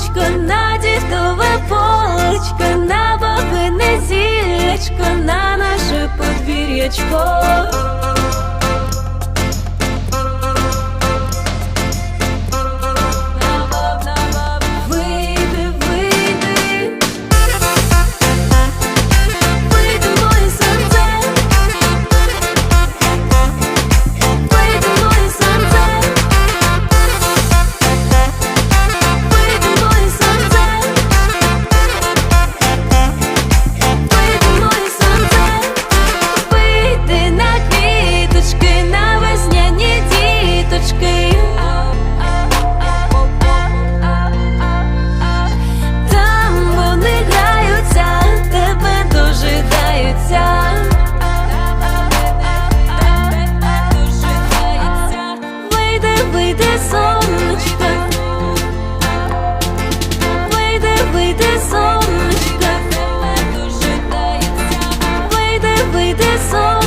Полочко на дідове полочко, на бабине зілечко, на наше подвір'ячко. ти сон.